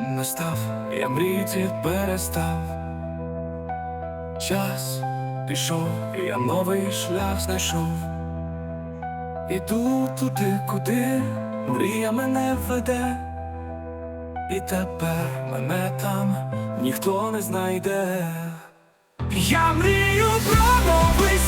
настав, я мріяти перестав. Час пішов, я новий шлях знайшов. Іду туди, куди мрія мене веде, і тепер мене там ніхто не знайде. Я мрію про новий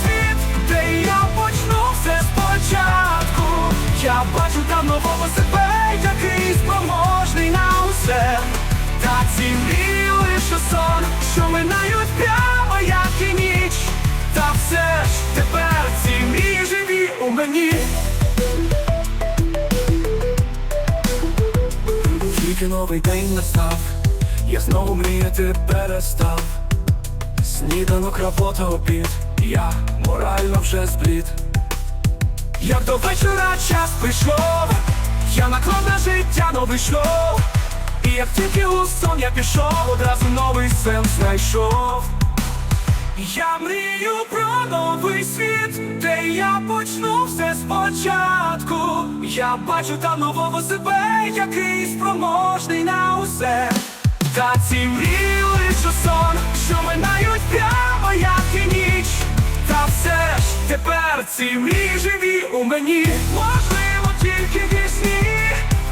мені. Тільки новий день настав, я знову мріяти перестав. Сніданок, робота, обід, я морально вже зблід. Як до вечора час прийшов, я наклав на життя новий шлях. І як тільки у сон я пішов, одразу новий сенс знайшов. Я мрію я почну все спочатку. Я бачу там нового себе, який спроможний на усе. Та ці мрії лише сон, що минають прямо, як і ніч. Та все ж тепер ці мрії живі у мені. Можливо, тільки вісні,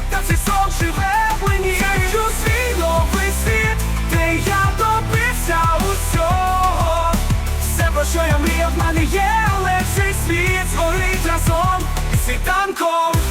та цей сон живе в мені. Я свій новий світ, де я добився усього. Все, про що я мріяв, в мене є, разом із світанком.